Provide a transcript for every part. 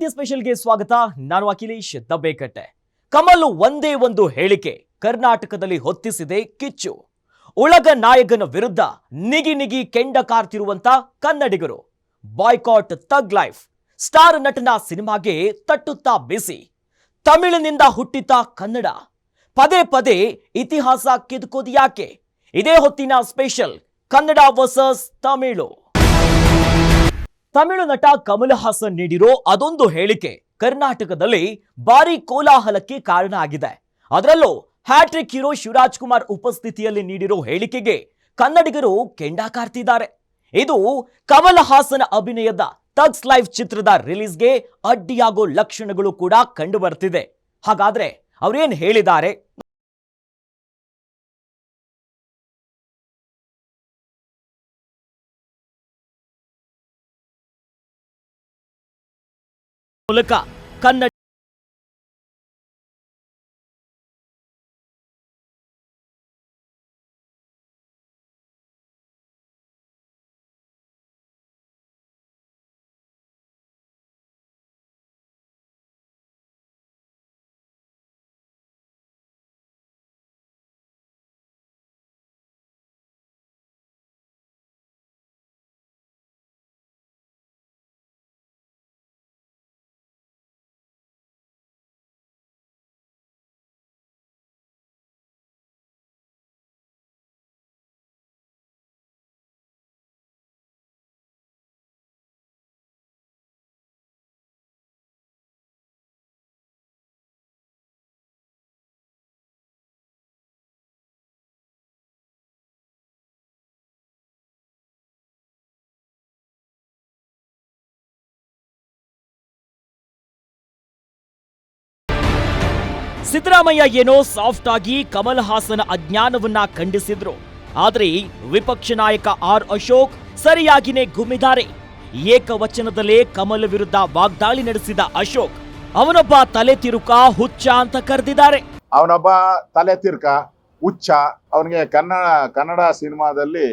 Ninety ಸ್ಪೆಷಲ್ಗೆ ಸ್ವಾಗತ. ನಾನು ಅಖಿಲೇಶ್ ದಬ್ಬೇಕಟ್ಟೆ. ಕಮಲ್ ಒಂದೇ ಒಂದು ಹೇಳಿಕೆ, ಕರ್ನಾಟಕದಲ್ಲಿ ಹೊತ್ತಿಸಿದೆ ಕಿಚ್ಚು. ಉಳಗ ನಾಯಕನ ವಿರುದ್ಧ ನಿಗಿ ನಿಗಿ ಕೆಂಡ ಕಾರ್ತಿರುವಂತ ಕನ್ನಡಿಗರು. ಬಾಯ್ಕಾಟ್ ತಗ್ ಲೈಫ್, ಸ್ಟಾರ್ ನಟನ ಸಿನಿಮಾಗೆ ತಟ್ಟುತ್ತಾ ಬಿಸಿ. ತಮಿಳಿನಿಂದ ಹುಟ್ಟಿತ ಕನ್ನಡ. ಪದೇ ಪದೇ ಇತಿಹಾಸ ಕಿದುಕೋದು ಯಾಕೆ? ಇದೇ ಹೊತ್ತಿನ ಸ್ಪೆಷಲ್ ಕನ್ನಡ ವರ್ಸಸ್ ತಮಿಳು. ತಮಿಳು ನಟ ಕಮಲ್ ಹಾಸನ್ ನೀಡಿರೋ ಅದೊಂದು ಹೇಳಿಕೆ ಕರ್ನಾಟಕದಲ್ಲಿ ಭಾರಿ ಕೋಲಾಹಲಕ್ಕೆ ಕಾರಣ ಆಗಿದೆ. ಅದರಲ್ಲೂ ಹ್ಯಾಟ್ರಿಕ್ ಹೀರೋ ಶಿವರಾಜ್ ಕುಮಾರ್ ಉಪಸ್ಥಿತಿಯಲ್ಲಿ ನೀಡಿರೋ ಹೇಳಿಕೆಗೆ ಕನ್ನಡಿಗರು ಕೆಂಡ ಕಾರ್ತಿದ್ದಾರೆ. ಇದು ಕಮಲ್ ಹಾಸನ್ ಅಭಿನಯದ ತಗ್ಸ್ ಲೈಫ್ ಚಿತ್ರದ ರಿಲೀಸ್ಗೆ ಅಡ್ಡಿಯಾಗೋ ಲಕ್ಷಣಗಳು ಕೂಡ ಕಂಡು ಬರ್ತಿದೆ ಹಾಗಾದ್ರೆ ಅವ್ರೇನ್ ಹೇಳಿದ್ದಾರೆ? ಮೂಲಕ ಕನ್ನಡ ಸಿದ್ದರಾಮಯ್ಯ ಏನೋ ಸಾಫ್ಟ್ ಆಗಿ ಕಮಲ್ ಹಾಸನ್ ಅಜ್ಞಾನವನ್ನ ಖಂಡಿಸಿದ್ರು. ಆದ್ರೆ ವಿಪಕ್ಷ ನಾಯಕ ಆರ್ ಅಶೋಕ್ ಸರಿಯಾಗಿನೇ ಗುಮ್ಮಿದ್ದಾರೆ ಏಕವಚನದಲ್ಲೇ ಕಮಲ್ ವಿರುದ್ಧ ವಾಗ್ದಾಳಿ ನಡೆಸಿದ ಅಶೋಕ್, ಅವನೊಬ್ಬ ತಲೆ ತಿರುಕ ಹುಚ್ಚ ಅಂತ ಕರೆದಿದ್ದಾರೆ. ಅವನೊಬ್ಬ ತಲೆ ತಿರುಕ ಹುಚ್ಚ, ಅವನಿಗೆ ಕನ್ನಡ ಕನ್ನಡ ಸಿನಿಮಾದಲ್ಲಿ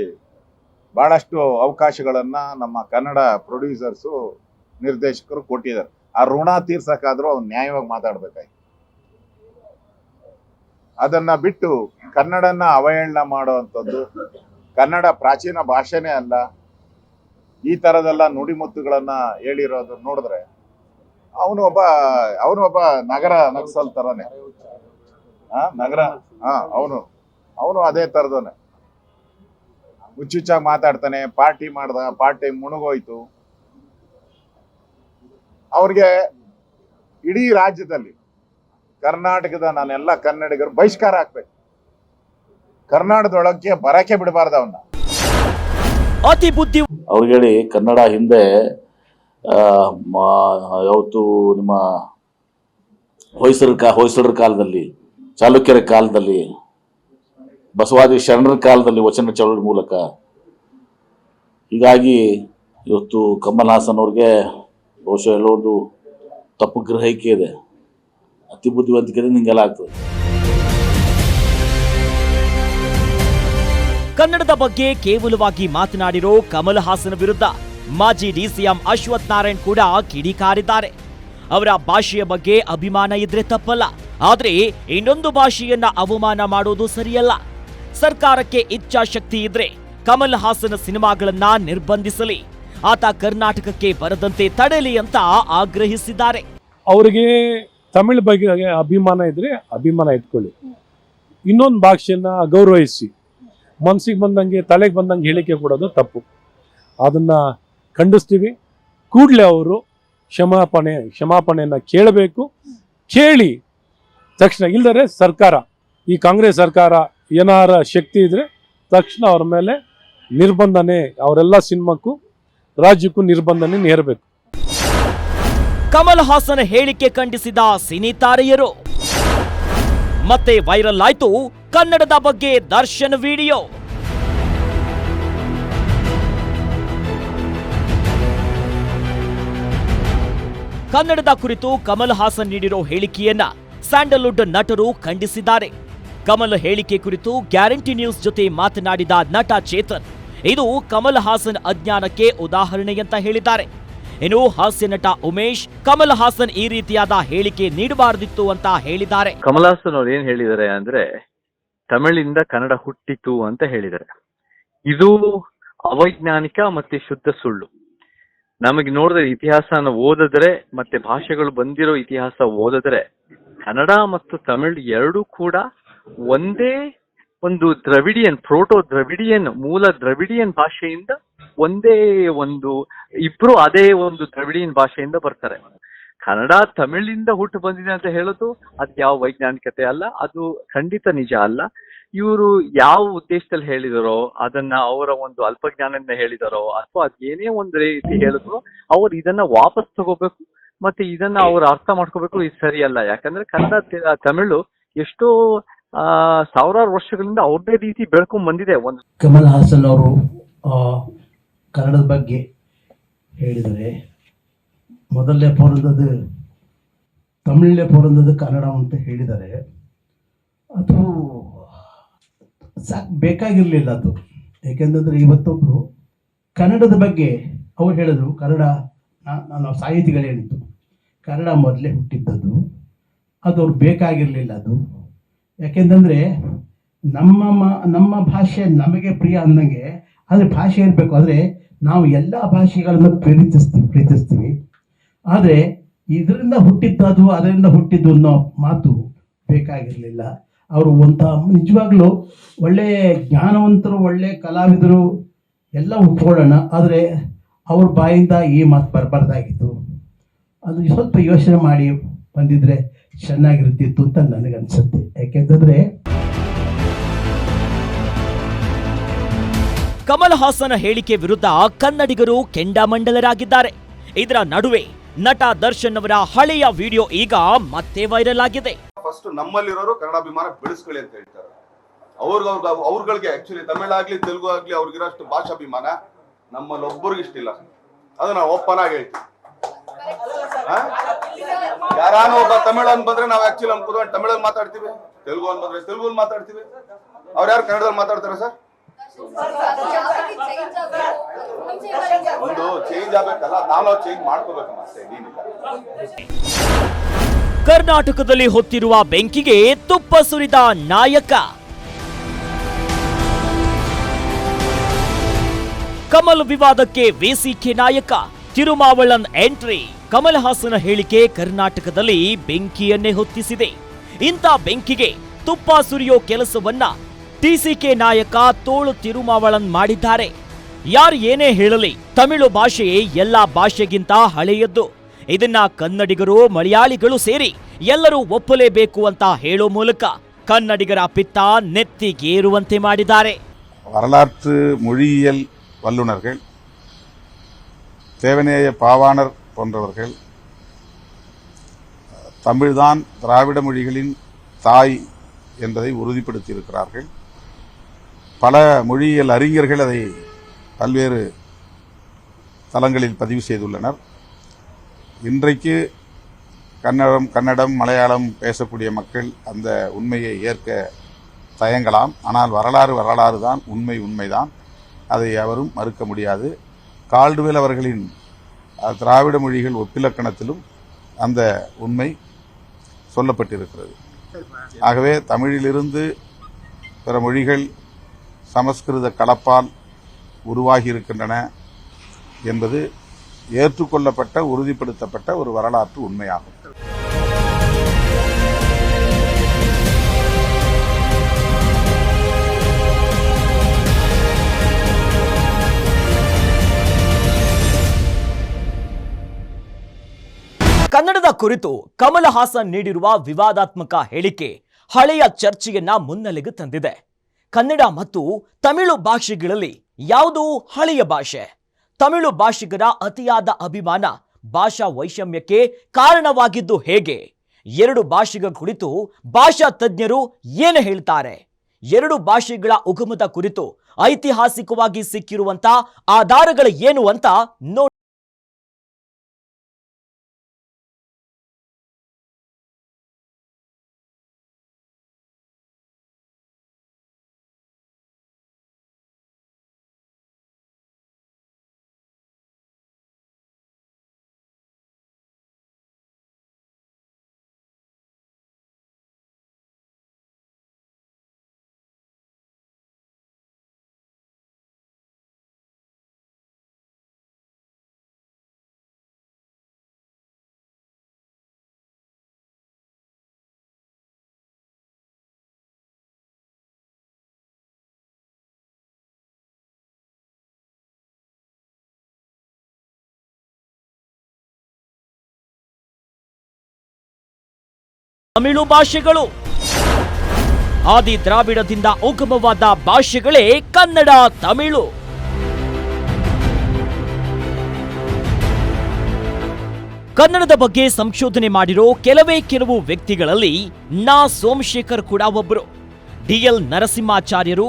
ಬಹಳಷ್ಟು ಅವಕಾಶಗಳನ್ನ ನಮ್ಮ ಕನ್ನಡ ಪ್ರೊಡ್ಯೂಸರ್ಸು ನಿರ್ದೇಶಕರು ಕೊಟ್ಟಿದ್ದಾರೆ. ಆ ಋಣ ತೀರ್ಸಕ್ಕಾದ್ರೂ ಅವ್ನು ನ್ಯಾಯವಾಗಿ ಮಾತಾಡ್ಬೇಕಾಯ್ತು. ಅದನ್ನ ಬಿಟ್ಟು ಕನ್ನಡನ ಅವಹೇಳನ ಮಾಡುವಂಥದ್ದು ಕನ್ನಡ ಪ್ರಾಚೀನ ಭಾಷೆನೇ ಅಲ್ಲ, ಈ ತರದೆಲ್ಲ ನುಡಿಮುತ್ತುಗಳನ್ನ ಹೇಳಿರೋದು ನೋಡಿದ್ರೆ ಅವನು ಒಬ್ಬ ಅವನು ಒಬ್ಬ ನಗರ ನಕ್ಸಲ್ ತರನೇ. ಆ, ನಗರ ಹಾ ಅವನು ಅವನು ಅದೇ ತರದವನೆ. ಹುಚ್ಚುಚ್ಚಾಗಿ ಮಾತಾಡ್ತಾನೆ, ಪಾರ್ಟಿ ಮಾಡ್ದ, ಪಾರ್ಟಿ ಮುಣುಗೋಯ್ತು. ಅವ್ರಿಗೆ ಇಡೀ ರಾಜ್ಯದಲ್ಲಿ ಕರ್ನಾಟಕದ ನಾನೆಲ್ಲ ಕನ್ನಡಿಗರು ಬಹಿಷ್ಕಾರ ಹಾಕ್ಬೇಕು ಕರ್ನಾಟಕದೊಳಕ್ಕೆ ಬರಕ್ಕೆ ಬಿಡಬಾರ್ದು ಅವನ್ನ ಅತಿ ಬುದ್ಧಿ ಅವ್ರಿಗೆ ಹೇಳಿ ಕನ್ನಡ ಹಿಂದೆ ಯಾವತ್ತು ನಿಮ್ಮ ಹೊಯ್ಸರ ಕಾ ಹೊಯ್ಸಳರ ಕಾಲದಲ್ಲಿ ಚಾಲುಕ್ಯರ ಕಾಲದಲ್ಲಿ ಬಸವಾದಿ ಶರಣರ ಕಾಲದಲ್ಲಿ ವಚನ ಚಳವಳಿ ಮೂಲಕ ಹೀಗಾಗಿ ಇವತ್ತು ಕಮಲ್ ಹಾಸನ್ ಅವ್ರಿಗೆ ಬಹುಶಃ ಎಲ್ಲೋ ಒಂದು ತಪ್ಪು ಗ್ರಹಿಕೆ ಇದೆ. ಅತಿ ಬುದ್ಧಿವಂತಿಕೆ ನಿಂಗೆಲ್ಲ ಆಗ್ತದೆ. ಕನ್ನಡದ ಬಗ್ಗೆ ಕೇವಲವಾಗಿ ಮಾತನಾಡಿರೋ ಕಮಲ್ ಹಾಸನ್ ವಿರುದ್ಧ ಮಾಜಿ ಡಿಸಿಎಂ ಅಶ್ವಥ್ ನಾರಾಯಣ್ ಕೂಡ ಕಿಡಿಕಾರಿದ್ದಾರೆ. ಅವರ ಭಾಷೆಯ ಬಗ್ಗೆ ಅಭಿಮಾನ ಇದ್ರೆ ತಪ್ಪಲ್ಲ. ಆದ್ರೆ ಇನ್ನೊಂದು ಭಾಷೆಯನ್ನ ಅವಮಾನ ಮಾಡೋದು ಸರಿಯಲ್ಲ. ಸರ್ಕಾರಕ್ಕೆ ಇಚ್ಛಾಶಕ್ತಿ ಇದ್ರೆ ಕಮಲ್ ಹಾಸನ್ ಸಿನಿಮಾಗಳನ್ನ ನಿರ್ಬಂಧಿಸಲಿ. ಆತ ಕರ್ನಾಟಕಕ್ಕೆ ಬರದಂತೆ ತಡೆಯಲಿ ಅಂತ ಆಗ್ರಹಿಸಿದ್ದಾರೆ. ಅವರಿಗೆ ತಮಿಳ್ ಬಗ್ಗೆ ಅಭಿಮಾನ ಇದ್ರೆ ಅಭಿಮಾನ ಇಟ್ಕೊಳ್ಳಿ ಇನ್ನೊಂದು ಭಾಷೆನ ಗೌರವಿಸಿ. ಮನ್ಸಿಗೆ ಬಂದಂಗೆ, ತಲೆಗೆ ಬಂದಂಗೆ ಹೇಳಿಕೆ ಕೊಡೋದು ತಪ್ಪು. ಅದನ್ನ ಖಂಡಿಸ್ತೀವಿ. ಕೂಡಲೇ ಅವರು ಕ್ಷಮಾಪಣೆ, ಕ್ಷಮಾಪಣೆಯನ್ನು ಕೇಳಬೇಕು. ಕೇಳಿ ತಕ್ಷಣ ಇಲ್ಲದರೆ ಸರ್ಕಾರ, ಈ ಕಾಂಗ್ರೆಸ್ ಸರ್ಕಾರ ಏನಾರ ಶಕ್ತಿ ಇದ್ರೆ ತಕ್ಷಣ ಅವ್ರ ಮೇಲೆ ನಿರ್ಬಂಧನೆ, ಅವರೆಲ್ಲ ಸಿನಿಮಾಕ್ಕೂ, ರಾಜ್ಯಕ್ಕೂ ನಿರ್ಬಂಧನೆ ನೇರಬೇಕು ಕಮಲ್ ಹಾಸನ್ ಹೇಳಿಕೆ ಖಂಡಿಸಿದ ಸಿನಿ ತಾರೆಯರು. ಮತ್ತೆ ವೈರಲ್ ಆಯ್ತು ಕನ್ನಡದ ಬಗ್ಗೆ ದರ್ಶನ್ ವಿಡಿಯೋ. ಕನ್ನಡದ ಕುರಿತು ಕಮಲ್ ಹಾಸನ್ ನೀಡಿರೋ ಹೇಳಿಕೆಯನ್ನ ಸ್ಯಾಂಡಲ್ವುಡ್ ನಟರು ಖಂಡಿಸಿದ್ದಾರೆ. ಕಮಲ್ ಹೇಳಿಕೆ ಕುರಿತು ಗ್ಯಾರಂಟಿ ನ್ಯೂಸ್ ಜೊತೆ ಮಾತನಾಡಿದ ನಟ ಚೇತನ್. ಇದು ಕಮಲ್ ಹಾಸನ್ ಅಜ್ಞಾನಕ್ಕೆ ಉದಾಹರಣೆ ಅಂತ ಹೇಳಿದ್ದಾರೆ. ಇನ್ನು ಹಾಸ್ಯ ನಟ ಉಮೇಶ್, ಕಮಲ್ ಹಾಸನ್ ಈ ರೀತಿಯಾದ ಹೇಳಿಕೆ ನೀಡಬಾರದಿತ್ತು ಅಂತ ಹೇಳಿದ್ದಾರೆ. ಕಮಲಾಸನ್ ಅವ್ರು ಏನ್ ಹೇಳಿದ್ದಾರೆ ಅಂದ್ರೆ, ತಮಿಳಿಂದ ಕನ್ನಡ ಹುಟ್ಟಿತು ಅಂತ ಹೇಳಿದ್ದಾರೆ. ಇದು ಅವೈಜ್ಞಾನಿಕ ಮತ್ತೆ ಶುದ್ಧ ಸುಳ್ಳು. ನಮಗೆ ನೋಡಿದ್ರೆ ಇತಿಹಾಸನ ಓದಿದ್ರೆ ಮತ್ತೆ ಭಾಷೆಗಳು ಬಂದಿರೋ ಇತಿಹಾಸ ಓದಿದ್ರೆ ಕನ್ನಡ ಮತ್ತು ತಮಿಳ್ ಎರಡೂ ಕೂಡ ಒಂದೇ ಒಂದು ದ್ರವಿಡಿಯನ್, ಪ್ರೋಟೋ ದ್ರವಿಡಿಯನ್, ಮೂಲ ದ್ರವಿಡಿಯನ್ ಭಾಷೆಯಿಂದ ಒಂದೇ ಒಂದು, ಇಬ್ರು ಅದೇ ಒಂದು ದ್ರವಿಡಿಯನ್ ಭಾಷೆಯಿಂದ ಬರ್ತಾರೆ. ಕನ್ನಡ, ತಮಿಳಿಂದ ಹುಟ್ಟು ಬಂದಿದೆ ಅಂತ ಹೇಳೋದು ಅದು ಯಾವ ವೈಜ್ಞಾನಿಕತೆ ಅಲ್ಲ, ಅದು ಖಂಡಿತ ನಿಜ ಅಲ್ಲ. ಇವರು ಯಾವ ಉದ್ದೇಶದಲ್ಲಿ ಹೇಳಿದಾರೋ, ಅದನ್ನ ಅವರ ಒಂದು ಅಲ್ಪಜ್ಞಾನದಿಂದ ಹೇಳಿದಾರೋ, ಅಥವಾ ಅದ್ ಏನೇ ಒಂದು ರೀತಿ ಹೇಳಿದ್ರು ಅವ್ರು ಇದನ್ನ ವಾಪಸ್ ತಗೋಬೇಕು, ಮತ್ತೆ ಇದನ್ನ ಅವ್ರು ಅರ್ಥ ಮಾಡ್ಕೋಬೇಕು, ಇದು ಸರಿಯಲ್ಲ. ಯಾಕಂದ್ರೆ ಕನ್ನಡ ತಮಿಳು ಎಷ್ಟೋ ಸಾವಿರಾರು ವರ್ಷಗಳಿಂದ ಅವ್ರದೇ ರೀತಿ ಬೆಳ್ಕೊಂಡ್ ಬಂದಿದೆ. ಒಂದು ಕಮಲ್ ಹಾಸನ್ ಅವರು ಕನ್ನಡದ ಬಗ್ಗೆ ಹೇಳಿದರೆ, ಮೊದಲನೇ ಪೌರಂದದ್ದು ತಮಿಳನೇ ಪೌರಂದದ್ದು ಕನ್ನಡ ಅಂತ ಹೇಳಿದರೆ, ಅದು ಸಾಕು ಬೇಕಾಗಿರಲಿಲ್ಲ ಅದು. ಏಕೆಂತಂದರೆ ಇವತ್ತೊಬ್ಬರು ಕನ್ನಡದ ಬಗ್ಗೆ ಅವ್ರು ಹೇಳಿದ್ರು, ಕನ್ನಡ ನಾನು ಸಾಹಿತಿಗಳು ಹೇಳಿದ್ದು ಕನ್ನಡ ಮೊದಲೇ ಹುಟ್ಟಿದ್ದದ್ದು, ಅದು ಅವ್ರು ಬೇಕಾಗಿರಲಿಲ್ಲ ಅದು. ಯಾಕೆಂತಂದರೆ ನಮ್ಮ ನಮ್ಮ ಭಾಷೆ ನಮಗೆ ಪ್ರಿಯ ಅಂದಂಗೆ ಆದರೆ ಭಾಷೆ ಇರಬೇಕು. ಆದರೆ ನಾವು ಎಲ್ಲ ಭಾಷೆಗಳನ್ನು ಪ್ರೀತಿಸ್ತೀವಿ ಪ್ರೀತಿಸ್ತೀವಿ. ಆದರೆ ಇದರಿಂದ ಹುಟ್ಟಿದ್ದು ಅದರಿಂದ ಹುಟ್ಟಿದ್ದು ಅನ್ನೋ ಮಾತು ಬೇಕಾಗಿರಲಿಲ್ಲ. ಅವರು ಒಂಥ ನಿಜವಾಗ್ಲೂ ಒಳ್ಳೆಯ ಜ್ಞಾನವಂತರು ಒಳ್ಳೆಯ ಕಲಾವಿದರು ಎಲ್ಲ ಒಪ್ಕೊಳ್ಳೋಣ. ಆದರೆ ಅವ್ರ ಬಾಯಿಂದ ಈ ಮಾತು ಬರಬಾರ್ದಾಗಿತ್ತು. ಅದು ಸ್ವಲ್ಪ ಯೋಚನೆ ಮಾಡಿ ಬಂದಿದ್ರೆ ಚೆನ್ನಾಗಿರ್ತಿತ್ತು ಅಂತ ನನಗನ್ಸುತ್ತೆ ಯಾಕೆಂತಂದ್ರೆ ಕಮಲ್ ಹಾಸನ್ ಹೇಳಿಕೆ ವಿರುದ್ಧ ಕನ್ನಡಿಗರು ಕೆಂಡಾಮಂಡಲರಾಗಿದ್ದಾರೆ. ಇದರ ನಡುವೆ ನಟ ದರ್ಶನ್ ಅವರ ಹಳೆಯ ವಿಡಿಯೋ ಈಗ ಮತ್ತೆ ವೈರಲ್ ಆಗಿದೆ. ಫಸ್ಟ್ ನಮ್ಮಲ್ಲಿರೋರು ಕನ್ನಡಾಭಿಮಾನ ಬೆಳೆಸ್ಕೊಳ್ಳಿ ಅಂತ ಹೇಳ್ತಾರೆ. ಅವ್ರಿಗೆ ಅವ್ರಿಗೆ ಅವ್ರಗಳಿಗೆ ಆಕ್ಚುಲಿ ತಮಿಳಾಗ್ಲಿ ತೆಲುಗು ಆಗ್ಲಿ ಅವ್ರಿಗಿರೋಷ್ಟು ಭಾಷಾಭಿಮಾನ ನಮ್ಮಲ್ಲಿ ಒಬ್ಬರಿಗಿಷ್ಟಿಲ್ಲ ಅದು ನಾವು ಓಪನ್ ಆಗಿ ಹೇಳ್ತೀವಿ? ಯಾರಾನ ಒಬ್ಬ ತಮಿಳ್ ಅನ್ ಬಂದ್ರೆ ನಾವು ಆಕ್ಚುಲಿ ನಮ್ ಕುತ್ಕೊಂಡು ತಮಿಳಲ್ಲಿ ಮಾತಾಡ್ತೀವಿ ತೆಲುಗು ಅನ್ ಬಂದ್ರೆ ತೆಲುಗು ಮಾತಾಡ್ತೀವಿ. ಅವ್ರು ಯಾರು ಕನ್ನಡದಲ್ಲಿ ಮಾತಾಡ್ತಾರೆ ಸರ್? ಒಂದು ಚೇಂಜ್ ಆಗ್ಬೇಕಲ್ಲ ನಾವು ಚೇಂಜ್ ಮಾಡ್ಕೋಬೇಕು ಅಷ್ಟೇ ಕರ್ನಾಟಕದಲ್ಲಿ ಹೊತ್ತಿರುವ ಬೆಂಕಿಗೆ ತುಪ್ಪ ಸುರಿದ ನಾಯಕ. ಕಮಲ್ ವಿವಾದಕ್ಕೆ ವೇಸಿಕೆ ನಾಯಕ, ತಿರುಮಾವಳನ್ ಎಂಟ್ರಿ ಕಮಲ್ ಹಾಸನ ಹೇಳಿಕೆ ಕರ್ನಾಟಕದಲ್ಲಿ ಬೆಂಕಿಯನ್ನೇ ಹೊತ್ತಿಸಿದೆ ಇಂಥ ಬೆಂಕಿಗೆ ತುಪ್ಪ ಸುರಿಯೋ ಕೆಲಸವನ್ನ ಟಿಸಿಕೆ ನಾಯಕ ತೋಳು ತಿರುಮಾವಳನ್ ಮಾಡಿದ್ದಾರೆ ಯಾರು ಏನೇ ಹೇಳಲಿ ತಮಿಳು ಭಾಷೆಯೇ ಎಲ್ಲಾ ಭಾಷೆಗಿಂತ ಹಳೆಯದ್ದು ಇದನ್ನ ಕನ್ನಡಿಗರು ಮಲಯಾಳಿಗಳು ಸೇರಿ ಎಲ್ಲರೂ ಒಪ್ಪಲೇಬೇಕು ಅಂತ ಹೇಳೋ ಮೂಲಕ ಕನ್ನಡಿಗರ ಪಿತ್ತ ನೆತ್ತಿಗೇರುವಂತೆ ಮಾಡಿದ್ದಾರೆ வரலாற்று மொழியியல் வல்லுனர்கள் தேவநேய பாவாணர் போன்றவர்கள் தமிழ்தான் திராவிட மொழிகளின் தாய் என்பதை உறுதிப்படுத்தியிருக்கிறார்கள். பல மொழியியல் அறிஞர்கள் அதை பல்வேறு தளங்களில் பதிவு செய்துள்ளனர். இன்றைக்கு கன்னடம் கன்னடம் மலையாளம் பேசக்கூடிய மக்கள் அந்த உண்மையை ஏற்க தயங்கலாம். ஆனால் வரலாறு வரலாறு தான் உண்மை உண்மைதான். அதை எவரும் மறுக்க முடியாது. கால்டுவேல் அவர்களின் திராவிட மொழிகள் ஒப்பிலக்கணத்திலும் அந்த உண்மை சொல்லப்பட்டிருக்கிறது. ஆகவே தமிழிலிருந்து பிற மொழிகள் சமஸ்கிருத கலப்பால் உருவாகி இருக்கின்றன என்பது ஏற்றுக்கொள்ளப்பட்ட உறுதிப்படுத்தப்பட்ட ஒரு வரலாற்று உண்மையாகும். ಕುರಿತು ಕಮಲ್ ಹಾಸನ್ ನೀಡಿರುವ ವಿವಾದಾತ್ಮಕ ಹೇಳಿಕೆ ಹಳೆಯ ಚರ್ಚೆಯನ್ನ ಮುನ್ನೆಲೆಗೆ ತಂದಿದೆ. ಕನ್ನಡ ಮತ್ತು ತಮಿಳು ಭಾಷೆಗಳಲ್ಲಿ ಯಾವುದು ಹಳೆಯ ಭಾಷೆ? ತಮಿಳು ಭಾಷಿಗರ ಅತಿಯಾದ ಅಭಿಮಾನ ಭಾಷಾ ವೈಷಮ್ಯಕ್ಕೆ ಕಾರಣವಾಗಿದ್ದು ಹೇಗೆ? ಎರಡು ಭಾಷೆಗಳ ಕುರಿತು ಭಾಷಾ ತಜ್ಞರು ಏನು ಹೇಳ್ತಾರೆ? ಎರಡು ಭಾಷೆಗಳ ಉಗಮದ ಕುರಿತು ಐತಿಹಾಸಿಕವಾಗಿ ಸಿಕ್ಕಿರುವಂತ ಆಧಾರಗಳು ಏನು ಅಂತ ನೋಡಿ ತಮಿಳು ಭಾಷೆಗಳು. ಆದಿ ದ್ರಾವಿಡದಿಂದ ಉಗಮವಾದ ಭಾಷೆಗಳೇ ಕನ್ನಡ, ತಮಿಳು. ಕನ್ನಡದ ಬಗ್ಗೆ ಸಂಶೋಧನೆ ಮಾಡಿರೋ ಕೆಲವೇ ಕೆಲವು ವ್ಯಕ್ತಿಗಳಲ್ಲಿ ನಾ ಸೋಮಶೇಖರ್ ಕೂಡ ಒಬ್ಬರು ಡಿಎಲ್ ನರಸಿಂಹಾಚಾರ್ಯರು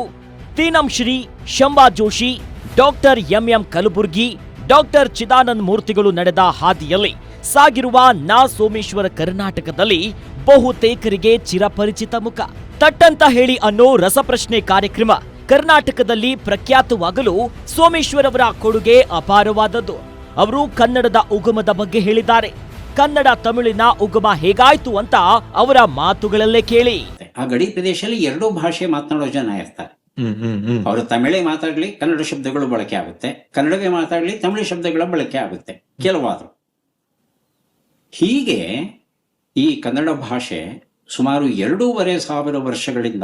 ತೀನಂ Shri Shamba Joshi, doctor MM Kalburgi, doctor Chidananda ಮೂರ್ತಿಗಳು ನಡೆದ ಹಾದಿಯಲ್ಲಿ ಸಾಗಿರುವ ನಾ ಸೋಮೇಶ್ವರ ಕರ್ನಾಟಕದಲ್ಲಿ ಬಹುತೇಕರಿಗೆ ಚಿರಪರಿಚಿತ ಮುಖ. ತಟ್ಟಂತ ಹೇಳಿ ಅನ್ನೋ ರಸಪ್ರಶ್ನೆ ಕಾರ್ಯಕ್ರಮ ಕರ್ನಾಟಕದಲ್ಲಿ ಪ್ರಖ್ಯಾತವಾಗಲು ಸೋಮೇಶ್ವರ್ ಅವರ ಕೊಡುಗೆ ಅಪಾರವಾದದ್ದು. ಅವರು ಕನ್ನಡದ ಉಗಮದ ಬಗ್ಗೆ ಹೇಳಿದ್ದಾರೆ. ಕನ್ನಡ ತಮಿಳಿನ ಉಗಮ ಹೇಗಾಯ್ತು ಅಂತ ಅವರ ಮಾತುಗಳಲ್ಲೇ ಕೇಳಿ. ಆ ಗಡಿ ಪ್ರದೇಶದಲ್ಲಿ ಎರಡೂ ಭಾಷೆ ಮಾತನಾಡೋ ಜನ ಇರ್ತಾರೆ. ಅವರು ತಮಿಳೇ ಮಾತಾಡ್ಲಿ ಕನ್ನಡ ಶಬ್ದಗಳು ಬಳಕೆ ಆಗುತ್ತೆ. ಕನ್ನಡವೇ ಮಾತಾಡ್ಲಿ ತಮಿಳು ಶಬ್ದಗಳ ಬಳಕೆ ಆಗುತ್ತೆ. ಕೆಲವಾದ್ರು. ಹೀಗೆ ಈ ಕನ್ನಡ ಭಾಷೆ ಸುಮಾರು ಎರಡೂವರೆ ಸಾವಿರ ವರ್ಷಗಳಿಂದ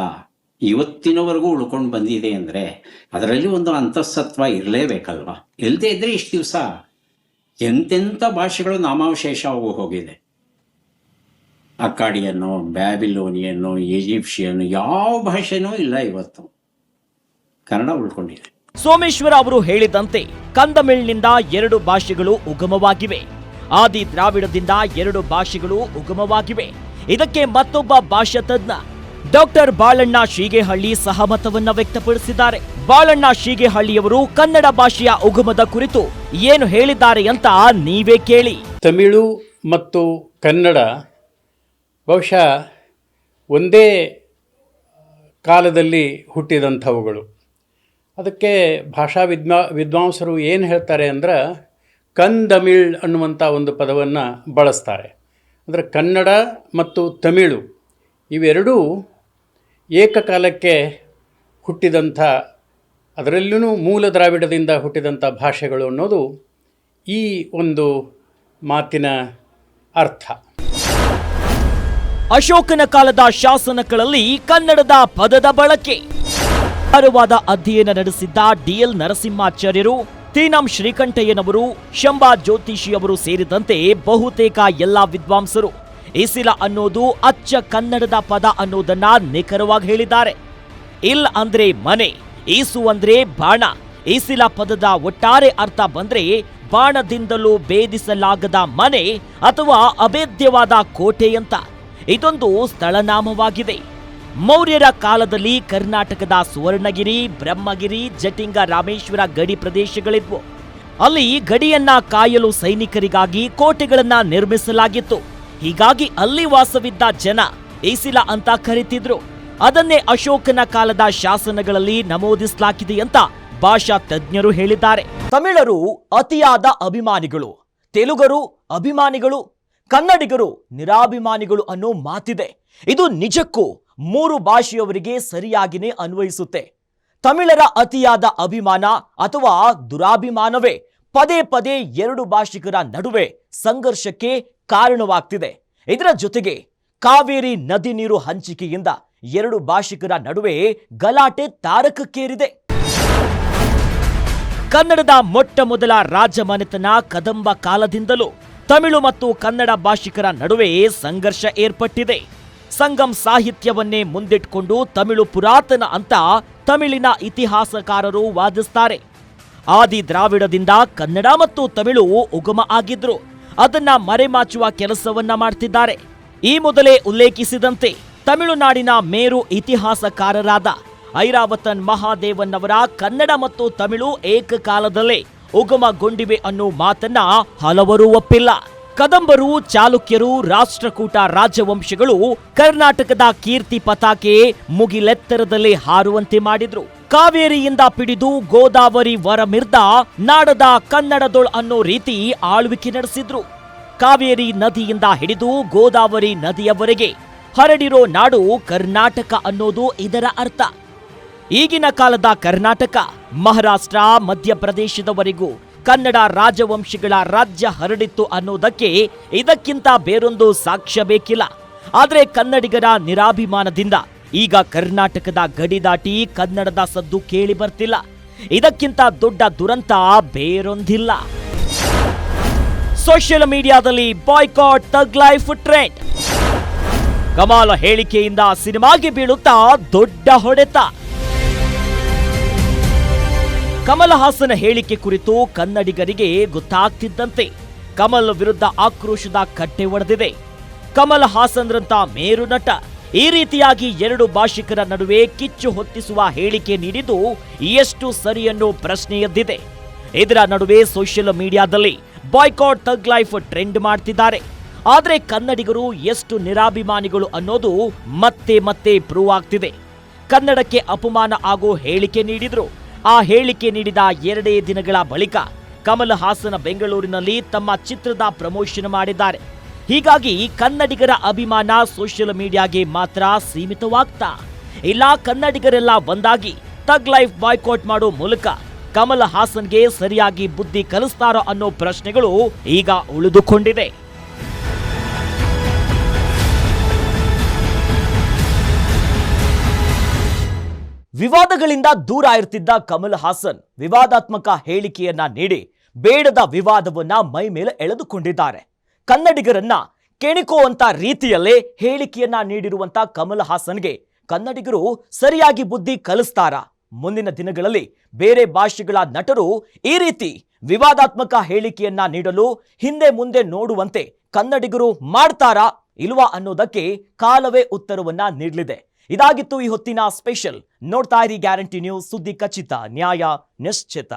ಇವತ್ತಿನವರೆಗೂ ಉಳ್ಕೊಂಡು ಬಂದಿದೆ ಅಂದರೆ ಅದರಲ್ಲಿ ಒಂದು ಅಂತಸ್ತತ್ವ ಇರಲೇಬೇಕಲ್ವಾ? ಇಲ್ಲದೇ ಇದ್ರೆ ಇಷ್ಟು ದಿವಸ ಎಂತೆಂಥ ಭಾಷೆಗಳು ನಾಮಾವಶೇಷ ಆಗು ಹೋಗಿದೆ. ಅಕ್ಕಾಡಿಯನ್ನು, ಬ್ಯಾಬಿಲೋನಿಯನ್ನು ಈಜಿಪ್ಷಿಯನ್ ಯಾವ ಭಾಷೆನೂ ಇಲ್ಲ ಇವತ್ತು. ಕನ್ನಡ ಉಳ್ಕೊಂಡಿದೆ. ಸೋಮೇಶ್ವರ ಅವರು ಹೇಳಿದಂತೆ ಕಂದಮಿಳ್ನಿಂದ ಎರಡು ಭಾಷೆಗಳು ಉಗಮವಾಗಿವೆ. ಆದಿ ದ್ರಾವಿಡದಿಂದ ಎರಡು ಭಾಷೆಗಳು ಉಗಮವಾಗಿವೆ. ಇದಕ್ಕೆ ಮತ್ತೊಬ್ಬ ಭಾಷಾ ತಜ್ಞ ಡಾಕ್ಟರ್ ಬಾಳಣ್ಣ ಶೀಗೆಹಳ್ಳಿ ಸಹಮತವನ್ನ ವ್ಯಕ್ತಪಡಿಸಿದ್ದಾರೆ. ಬಾಳಣ್ಣ ಶೀಗೆಹಳ್ಳಿಯವರು ಕನ್ನಡ ಭಾಷೆಯ ಉಗಮದ ಕುರಿತು ಏನು ಹೇಳಿದ್ದಾರೆ ಅಂತ ನೀವೇ ಕೇಳಿ. ತಮಿಳು ಮತ್ತು ಕನ್ನಡ ಬಹುಶಃ ಒಂದೇ ಕಾಲದಲ್ಲಿ ಹುಟ್ಟಿದಂಥವುಗಳು. ಅದಕ್ಕೆ ಭಾಷಾ ವಿದ್ವಾ, ವಿದ್ವಾಂಸರು ಏನು ಹೇಳ್ತಾರೆ ಅಂದ್ರೆ ಕಂದಮಿಳ್ ಅನ್ನುವಂಥ ಒಂದು ಪದವನ್ನು ಬಳಸ್ತಾರೆ. ಅಂದರೆ ಕನ್ನಡ ಮತ್ತು ತಮಿಳು ಇವೆರಡೂ ಏಕಕಾಲಕ್ಕೆ ಹುಟ್ಟಿದಂಥ ಅದರಲ್ಲೂ ಮೂಲ ದ್ರಾವಿಡದಿಂದ ಹುಟ್ಟಿದಂಥ ಭಾಷೆಗಳು ಅನ್ನೋದು ಈ ಒಂದು ಮಾತಿನ ಅರ್ಥ. ಅಶೋಕನ ಕಾಲದ ಶಾಸನಗಳಲ್ಲಿ ಕನ್ನಡದ ಪದದ ಬಳಕೆ. ಅಧ್ಯಯನ ನಡೆಸಿದ್ದ ಡಿಎಲ್ ನರಸಿಂಹಾಚಾರ್ಯರು ತೀನಂ ಶ್ರೀಕಂಠಯ್ಯನವರು ಶಂಬಾ ಜ್ಯೋತಿಷಿಯವರು ಸೇರಿದಂತೆ ಬಹುತೇಕ ಎಲ್ಲ ವಿದ್ವಾಂಸರು. ಇಸಿಲ ಅನ್ನೋದು ಅಚ್ಚ ಕನ್ನಡದ ಪದ ಅನ್ನೋದನ್ನ ನಿಖರವಾಗಿ ಹೇಳಿದ್ದಾರೆ. ಇಲ್ ಅಂದ್ರೆ ಮನೆ, ಈಸು ಅಂದ್ರೆ ಬಾಣ. ಈಸಿಲ ಪದದ ಒಟ್ಟಾರೆ ಅರ್ಥ ಬಂದ್ರೆ ಬಾಣದಿಂದಲೂ ಭೇದಿಸಲಾಗದ ಮನೆ ಅಥವಾ ಅಭೇದ್ಯವಾದ ಕೋಟೆ ಅಂತ. ಇದೊಂದು ಸ್ಥಳನಾಮವಾಗಿದೆ. ಮೌರ್ಯರ ಕಾಲದಲ್ಲಿ ಕರ್ನಾಟಕದ ಸುವರ್ಣಗಿರಿ, ಬ್ರಹ್ಮಗಿರಿ, ಜಟಿಂಗ ರಾಮೇಶ್ವರ ಗಡಿ ಪ್ರದೇಶಗಳಿದ್ವು. ಅಲ್ಲಿ ಗಡಿಯನ್ನ ಕಾಯಲು ಸೈನಿಕರಿಗಾಗಿ ಕೋಟೆಗಳನ್ನ ನಿರ್ಮಿಸಲಾಗಿತ್ತು. ಹೀಗಾಗಿ ಅಲ್ಲಿ ವಾಸವಿದ್ದ ಜನ ಏಸಿಲ ಅಂತ ಕರೀತಿದ್ರು. ಅದನ್ನೇ ಅಶೋಕನ ಕಾಲದ ಶಾಸನಗಳಲ್ಲಿ ನಮೂದಿಸಲಾಗಿದೆ ಅಂತ ಭಾಷಾ ತಜ್ಞರು ಹೇಳಿದ್ದಾರೆ. ತಮಿಳರು ಅತಿಯಾದ ಅಭಿಮಾನಿಗಳು, ತೆಲುಗರು ಅಭಿಮಾನಿಗಳು, ಕನ್ನಡಿಗರು ನಿರಾಭಿಮಾನಿಗಳು ಅನ್ನೋ ಮಾತಿದೆ. ಇದು ನಿಜಕ್ಕೂ ಮೂರು ಭಾಷೆಯವರಿಗೆ ಸರಿಯಾಗಿನೇ ಅನ್ವಯಿಸುತ್ತೆ. ತಮಿಳರ ಅತಿಯಾದ ಅಭಿಮಾನ ಅಥವಾ ದುರಾಭಿಮಾನವೇ ಪದೇ ಪದೇ ಎರಡು ಭಾಷಿಕರ ನಡುವೆ ಸಂಘರ್ಷಕ್ಕೆ ಕಾರಣವಾಗ್ತಿದೆ. ಇದರ ಜೊತೆಗೆ ಕಾವೇರಿ ನದಿ ನೀರು ಹಂಚಿಕೆಯಿಂದ ಎರಡು ಭಾಷಿಕರ ನಡುವೆ ಗಲಾಟೆ ತಾರಕಕ್ಕೇರಿದೆ. ಕನ್ನಡದ ಮೊಟ್ಟ ಮೊದಲ ರಾಜಮನೆತನ ಕದಂಬ ಕಾಲದಿಂದಲೂ ತಮಿಳು ಮತ್ತು ಕನ್ನಡ ಭಾಷಿಕರ ನಡುವೆ ಸಂಘರ್ಷ ಏರ್ಪಟ್ಟಿದೆ. ಸಂಗಮ್ ಸಾಹಿತ್ಯವನ್ನೇ ಮುಂದಿಟ್ಕೊಂಡು ತಮಿಳು ಪುರಾತನ ಅಂತ ತಮಿಳಿನ ಇತಿಹಾಸಕಾರರು ವಾದಿಸ್ತಾರೆ. ಆದಿ ದ್ರಾವಿಡದಿಂದ ಕನ್ನಡ ಮತ್ತು ತಮಿಳು ಉಗಮ ಆಗಿದ್ರು. ಅದನ್ನ ಮರೆಮಾಚುವ ಕೆಲಸವನ್ನ ಮಾಡ್ತಿದ್ದಾರೆ. ಈ ಮೊದಲೇ ಉಲ್ಲೇಖಿಸಿದಂತೆ ತಮಿಳುನಾಡಿನ ಮೇರು ಇತಿಹಾಸಕಾರರಾದ ಐರಾವತನ್ ಮಹಾದೇವನ್ ಅವರ ಕನ್ನಡ ಮತ್ತು ತಮಿಳು ಏಕಕಾಲದಲ್ಲೇ ಉಗಮಗೊಂಡಿವೆ ಅನ್ನೋ ಮಾತನ್ನ ಹಲವರು ಒಪ್ಪಿಲ್ಲ. ಕದಂಬರು, ಚಾಲುಕ್ಯರು, ರಾಷ್ಟ್ರಕೂಟ ರಾಜವಂಶಗಳು ಕರ್ನಾಟಕದ ಕೀರ್ತಿ ಪತಾಕೆ ಮುಗಿಲೆತ್ತರದಲ್ಲಿ ಹಾರುವಂತೆ ಮಾಡಿದ್ರು. ಕಾವೇರಿಯಿಂದ ಪಿಡಿದು ಗೋದಾವರಿ ವರಮಿರ್ದ ನಾಡದ ಕನ್ನಡದೊಳ್ ಅನ್ನೋ ರೀತಿ ಆಳ್ವಿಕೆ ನಡೆಸಿದ್ರು. ಕಾವೇರಿ ನದಿಯಿಂದ ಹಿಡಿದು ಗೋದಾವರಿ ನದಿಯವರೆಗೆ ಹರಡಿರೋ ನಾಡು ಕರ್ನಾಟಕ ಅನ್ನೋದು ಇದರ ಅರ್ಥ. ಈಗಿನ ಕಾಲದ ಕರ್ನಾಟಕ ಮಹಾರಾಷ್ಟ್ರ, ಮಧ್ಯಪ್ರದೇಶದವರೆಗೂ ಕನ್ನಡ ರಾಜವಂಶಿಗಳ ರಾಜ್ಯ ಹರಡಿತ್ತು ಅನ್ನೋದಕ್ಕೆ ಇದಕ್ಕಿಂತ ಬೇರೊಂದು ಸಾಕ್ಷ್ಯ ಬೇಕಿಲ್ಲ. ಆದರೆ ಕನ್ನಡಿಗರ ನಿರಾಭಿಮಾನದಿಂದ ಈಗ ಕರ್ನಾಟಕದ ಗಡಿ ದಾಟಿ ಕನ್ನಡದ ಸದ್ದು ಕೇಳಿ ಬರ್ತಿಲ್ಲ. ಇದಕ್ಕಿಂತ ದೊಡ್ಡ ದುರಂತ ಬೇರೊಂದಿಲ್ಲ. ಸೋಷಿಯಲ್ ಮೀಡಿಯಾದಲ್ಲಿ ಬಾಯ್ಕಾಟ್ ತಗ್ ಲೈಫ್ ಟ್ರೆಂಡ್. ಕಮಾಲ ಹೇಳಿಕೆಯಿಂದ ಸಿನಿಮಾಗೆ ಬೀಳುತ್ತಾ ದೊಡ್ಡ ಹೊಡೆತ. ಕಮಲ್ ಹಾಸನ ಹೇಳಿಕೆ ಕುರಿತು ಕನ್ನಡಿಗರಿಗೆ ಗೊತ್ತಾಗ್ತಿದ್ದಂತೆ ಕಮಲ್ ವಿರುದ್ಧ ಆಕ್ರೋಶದ ಕಟ್ಟೆ ಒಡೆದಿದೆ. ಕಮಲ್ ಹಾಸನ್ರಂತ ಮೇರು ನಟ ಈ ರೀತಿಯಾಗಿ ಎರಡು ಭಾಷಿಕರ ನಡುವೆ ಕಿಚ್ಚು ಹೊತ್ತಿಸುವ ಹೇಳಿಕೆ ನೀಡಿದ್ದು ಎಷ್ಟು ಸರಿ ಅನ್ನೋ ಪ್ರಶ್ನೆ ಎದ್ದಿದೆ ಇದರ ನಡುವೆ ಸೋಷಿಯಲ್ ಮೀಡಿಯಾದಲ್ಲಿ ಬಾಯ್ಕಾಟ್ ತಗ್ ಲೈಫ್ ಟ್ರೆಂಡ್ ಮಾಡ್ತಿದ್ದಾರೆ. ಆದರೆ ಕನ್ನಡಿಗರು ಎಷ್ಟು ನಿರಾಭಿಮಾನಿಗಳು ಅನ್ನೋದು ಮತ್ತೆ ಮತ್ತೆ ಪ್ರೂವ್ ಆಗ್ತಿದೆ. ಕನ್ನಡಕ್ಕೆ ಅಪಮಾನ ಆಗೋ ಹೇಳಿಕೆ ನೀಡಿದ್ರು. ಆ ಹೇಳಿಕೆ ನೀಡಿದ ಎರಡೇ ದಿನಗಳ ಬಳಿಕ ಕಮಲ್ ಹಾಸನ ಬೆಂಗಳೂರಿನಲ್ಲಿ ತಮ್ಮ ಚಿತ್ರದ ಪ್ರಮೋಷನ್ ಮಾಡಿದ್ದಾರೆ. ಹೀಗಾಗಿ ಕನ್ನಡಿಗರ ಅಭಿಮಾನ ಸೋಷಿಯಲ್ ಮೀಡಿಯಾಗೆ ಮಾತ್ರ ಸೀಮಿತವಾಗ್ತಾ. ಇಲ್ಲ ಕನ್ನಡಿಗರೆಲ್ಲ ಒಂದಾಗಿ ತಗ್ ಲೈಫ್ ಬಾಯ್ಕಾಟ್ ಮಾಡೋ ಮೂಲಕ ಕಮಲ್ ಹಾಸನ್ಗೆ ಸರಿಯಾಗಿ ಬುದ್ಧಿ ಕಲಿಸ್ತಾರೋ ಅನ್ನೋ ಪ್ರಶ್ನೆಗಳು ಈಗ ಉಳಿದುಕೊಂಡಿದೆ ವಿವಾದಗಳಿಂದ ದೂರ ಇರ್ತಿದ್ದ ಕಮಲ್ ಹಾಸನ್ ವಿವಾದಾತ್ಮಕ ಹೇಳಿಕೆಯನ್ನ ನೀಡಿ ಬೇಡದ ವಿವಾದವನ್ನ ಮೈ ಮೇಲೆ ಎಳೆದುಕೊಂಡಿದ್ದಾರೆ. ಕನ್ನಡಿಗರನ್ನ ಕೆಣಿಕುವಂತ ರೀತಿಯಲ್ಲೇ ಹೇಳಿಕೆಯನ್ನ ನೀಡಿರುವಂತ ಕಮಲ್ ಹಾಸನ್ಗೆ ಕನ್ನಡಿಗರು ಸರಿಯಾಗಿ ಬುದ್ಧಿ ಕಲಿಸ್ತಾರ? ಮುಂದಿನ ದಿನಗಳಲ್ಲಿ ಬೇರೆ ಭಾಷೆಗಳ ನಟರು ಈ ರೀತಿ ವಿವಾದಾತ್ಮಕ ಹೇಳಿಕೆಯನ್ನ ನೀಡಲು ಹಿಂದೆ ಮುಂದೆ ನೋಡುವಂತೆ ಕನ್ನಡಿಗರು ಮಾಡ್ತಾರಾ ಇಲ್ವಾ ಅನ್ನೋದಕ್ಕೆ ಕಾಲವೇ ಉತ್ತರವನ್ನ ನೀಡಲಿದೆ. ಇದಾಗಿತ್ತು ಈ ಹೊತ್ತಿನ ಸ್ಪೆಷಲ್. ನೋಡ್ತಾ ಇರಿ ಗ್ಯಾರಂಟಿ ನ್ಯೂಸ್ ಸುದ್ದಿ ಖಚಿತ. ನ್ಯಾಯ ನಿಶ್ಚಿತ.